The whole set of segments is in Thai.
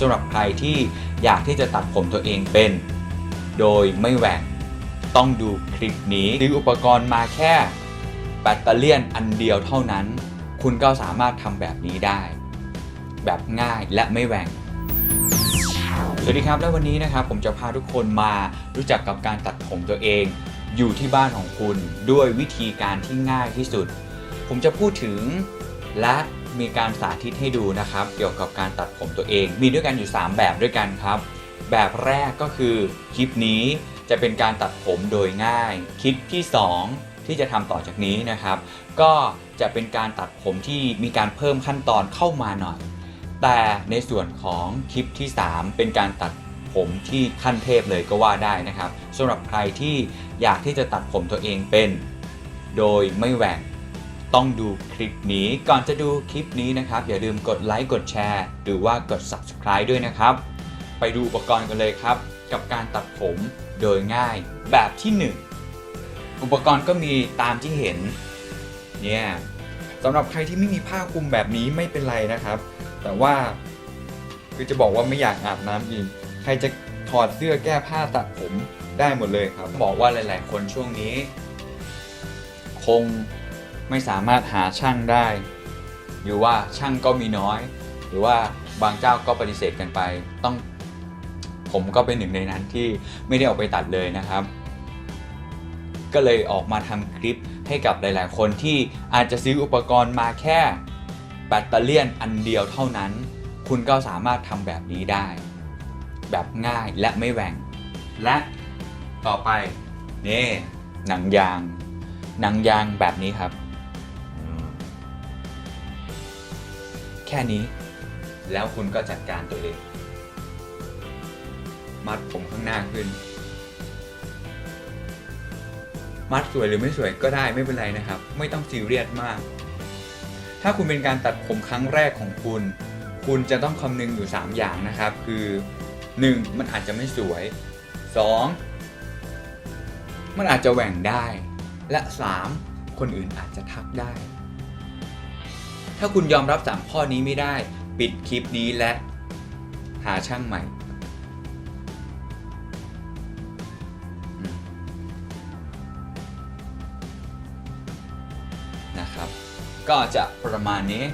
สำหรับใครที่อยากที่จะตัดผมตัวเองเป็น โดยไม่แหว่งต้องดูคลิปนี้ซื้ออุปกรณ์มาแค่แบตเตอรี่อันเดียวเท่านั้น คุณก็สามารถทำแบบนี้ได้ แบบง่ายและไม่แหว่งสวัสดีครับและวันนี้นะครับผมจะพาทุกคนมารู้จักกับการตัดผมตัวเอง อยู่ที่บ้านของคุณด้วยวิธีการที่ง่ายที่สุด ผมจะพูดถึงและ มีการสาธิตให้ดูนะครับ เกี่ยวกับการตัดผมตัวเอง มีด้วยกันอยู่ 3 แบบด้วยกันครับ แบบแรกก็คือคลิปนี้จะเป็นการตัดผมโดยง่าย คลิปที่ 2 ที่จะทำต่อจากนี้นะครับ ก็จะเป็นการตัดผมที่มีการเพิ่มขั้นตอนเข้ามาหน่อย แต่ในส่วนของคลิปที่ 3 เป็นการตัดผมที่ขั้นเทพเลยก็ว่าได้นะครับสำหรับใครที่อยากที่จะตัดผมตัวเองเป็น โดยไม่แหว่ง ต้องดูคลิปนี้ก่อนจะดูคลิปนี้นะครับ อย่าลืมกดไลค์กดแชร์ หรือว่ากด subscribe ด้วยนะครับ ไปดูอุปกรณ์กันเลยครับ กับการตัดผมโดยง่ายแบบที่ 1 อุปกรณ์ก็มีตามที่เห็นเนี่ยสำหรับใครที่ไม่มีผ้าคลุมแบบนี้ไม่เป็นไรนะครับ แต่ว่าคือจะบอกว่าไม่อยากอาบน้ำอีกใครจะถอดเสื้อแก้ผ้าตัดผมได้หมดเลยครับ บอกว่าหลาย ๆ คนช่วงนี้ คง ไม่สามารถหาช่างได้ หรือว่าช่างก็มีน้อย หรือว่าบางเจ้าก็ปฏิเสธกันไป ต้องผมก็เป็นหนึ่งในนั้นที่ไม่ได้ออกไปตัดเลยนะครับ ก็เลยออกมาทำคลิปให้กับหลาย ๆ คนที่อาจจะซื้ออุปกรณ์มาแค่แบตเตอรี่อันเดียวเท่านั้น คุณก็สามารถทำแบบนี้ได้ แบบง่ายและไม่แหว่ง และต่อไปนี่หนังยาง หนังยางแบบนี้ครับ แค่นี้ แล้วคุณก็จัดการตัวเอง มัดผมข้างหน้าขึ้น มัดสวยหรือไม่สวยก็ได้ไม่เป็นไรนะครับ ไม่ต้องซีเรียสมาก ถ้าคุณเป็นการตัดผมครั้งแรกของคุณ คุณจะต้องคำนึงอยู่ 3 อย่างนะครับ คือ 1. มันอาจจะไม่สวย 2. มันอาจจะแหว่งได้ และ 3. คนอื่นอาจจะทักได้ ถ้าคุณยอมรับ 3 ข้อนี้ไม่ได้ ปิดคลิปนี้และ หาช่างใหม่ นะครับ ก็จะประมาณนี้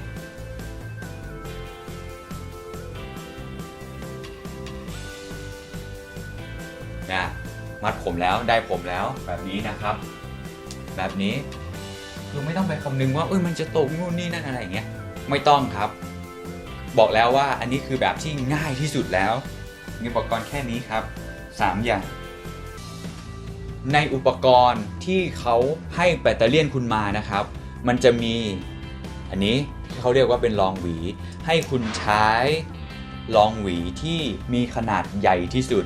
นะมัดผมแล้วได้ผมแล้วแบบนี้นะครับ แบบนี้ คือไม่ต้องไปคำนึงว่าเอ้ยมันจะตกนู่นนี่นั่นอะไรอย่างเงี้ยไม่ต้องครับ บอกแล้วว่าอันนี้คือแบบที่ง่ายที่สุดแล้วมีอุปกรณ์แค่นี้ครับ 3 อย่าง ในอุปกรณ์ที่เขาให้แบตเตอรี่คุณมานะครับ มันจะมีอันนี้ที่เขาเรียกว่าเป็นรองหวี ให้คุณใช้รองหวีที่มีขนาดใหญ่ที่สุด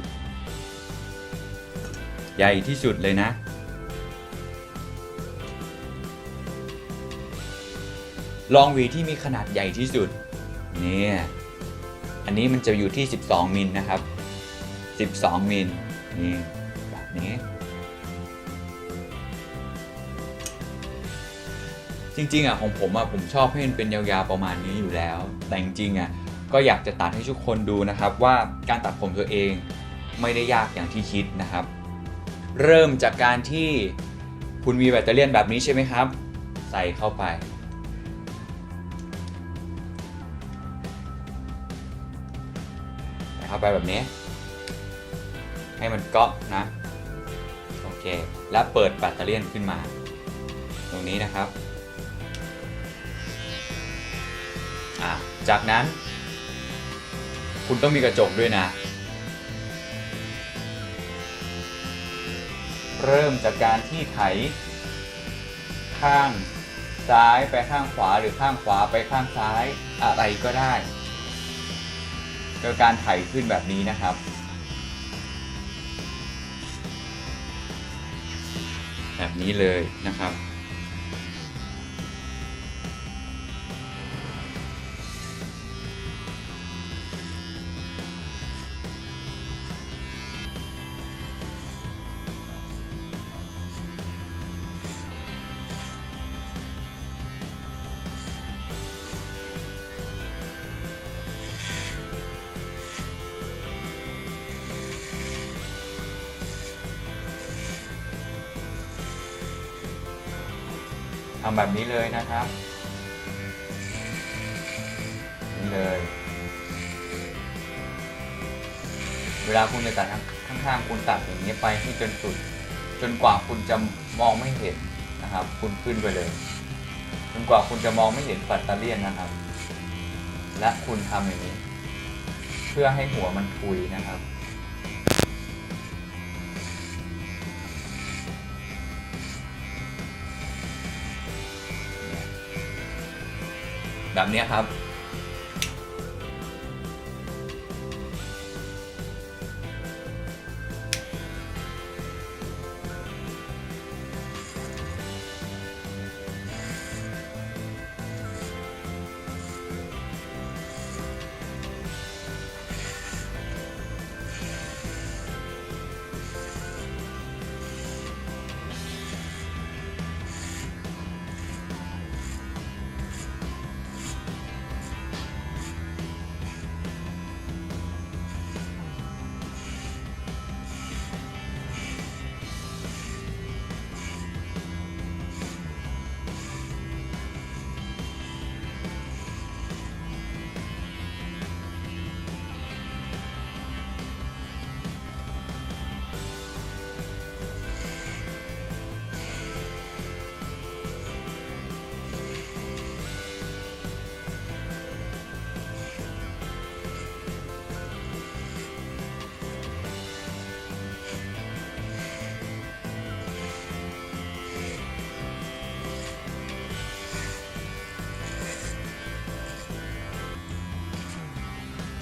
ใหญ่ที่สุดเลยนะ ลองหวีที่มีขนาดใหญ่ที่สุดเนี่ยอันนี้มันจะอยู่ที่ 12 มิลนะครับ 12 มิลนี่แบบนี้ จริงๆอะของผมอะผมชอบให้มันเป็นยาวๆประมาณนี้อยู่แล้ว แต่จริงๆอะก็อยากจะตัดให้ทุกคนดูนะครับว่าการตัดผมตัวเองไม่ได้ยากอย่างที่คิดนะครับ เริ่มจากการที่คุณมีแบตเตอรี่แบบนี้ใช่ไหมครับ ใส่เข้าไป ไปแบบนี้ ให้มันเกาะนะ โอเค แล้วเปิดแบตเตอรี่ยนขึ้นมา ตรงนี้นะครับ จากนั้น คุณต้องมีกระจกด้วยนะ เริ่มจากการที่ไถ ข้างซ้ายไปข้างขวาหรือข้างขวาไปข้างซ้ายอะไรก็ได้ โดยการไถขึ้นแบบนี้นะครับ แบบนี้เลยนะครับ ทำแบบนี้เลยนะครับ นี่เลย เวลาคุณจะตัดข้างๆคุณตัดอย่างนี้ไปให้จนสุด จนกว่าคุณจะมองไม่เห็นนะครับ คุณขึ้นไปเลย จนกว่าคุณจะมองไม่เห็นปัตตอร์เลียนนะครับ และคุณทำอย่างนี้ เพื่อให้หัวมันทุยนะครับ แบบนี้ครับ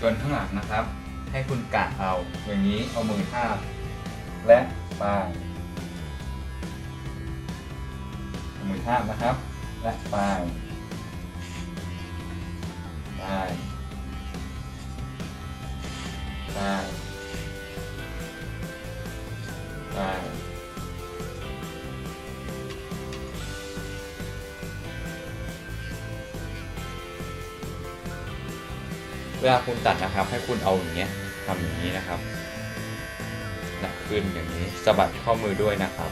ส่วนข้างหลังนะครับ ให้คุณกะเอาอย่างนี้เอามือทาบและปลายมือทาบนะครับ และปลายปลายปลายปลาย วลาคุณตัดนะครับ ให้คุณเอาอย่างเงี้ยทำอย่างนี้นะครับหนักขึ้นอย่างนี้สะบัดข้อมือด้วยนะครับ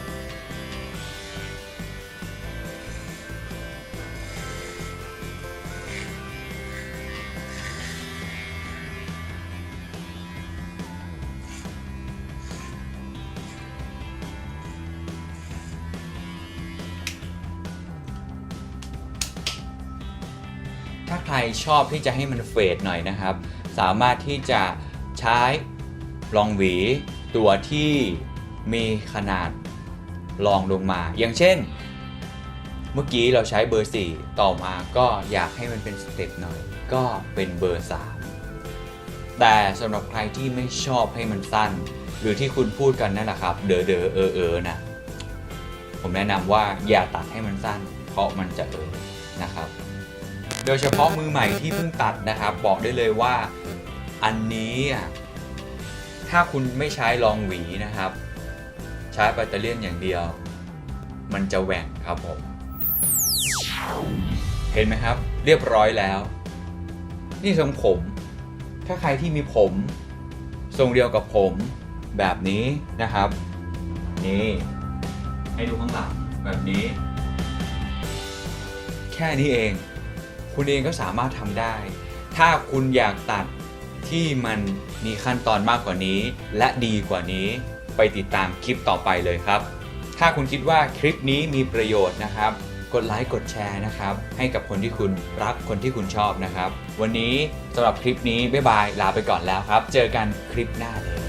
ถ้าใครชอบที่จะให้มันเฟดหน่อยนะครับ สามารถที่จะใช้รองหวีตัวที่มีขนาดรองลงมา อย่างเช่น เมื่อกี้เราใช้เบอร์ 4 ต่อมาก็อยากให้มันเป็นสเต็ปหน่อย ก็เป็นเบอร์ 3 แต่สำหรับใครที่ไม่ชอบให้มันสั้น หรือที่คุณพูดกันนั่นแหละครับ เดอเดอเออเออนะผมแนะนำว่าอย่าตัดให้มันสั้น เพราะมันจะเออนะครับ โดยเฉพาะมือใหม่ที่เพิ่งตัดนะครับ บอกได้เลยว่าอันนี้ถ้าคุณไม่ใช้รองหวีนะครับ ใช้แบตเตอรี่อย่างเดียว มันจะแหว่งครับผม เห็นไหมครับ เรียบร้อยแล้ว นี่ทรงผม ถ้าใครที่มีผม ทรงเดียวกับผมแบบนี้นะครับ นี่ ให้ดูข้างหลังแบบนี้ แค่นี้เอง คุณเองก็สามารถทำได้ ถ้าคุณอยากตัดที่มันมีขั้นตอนมากกว่านี้ และดีกว่านี้ไปติดตามคลิปต่อไปเลยครับ ถ้าคุณคิดว่าคลิปนี้มีประโยชน์นะครับ กดไลค์กดแชร์นะครับ ให้กับคนที่คุณรักคนที่คุณชอบนะครับ วันนี้สำหรับคลิปนี้บ๊ายบายลาไปก่อนแล้วครับ เจอกันคลิปหน้าเลย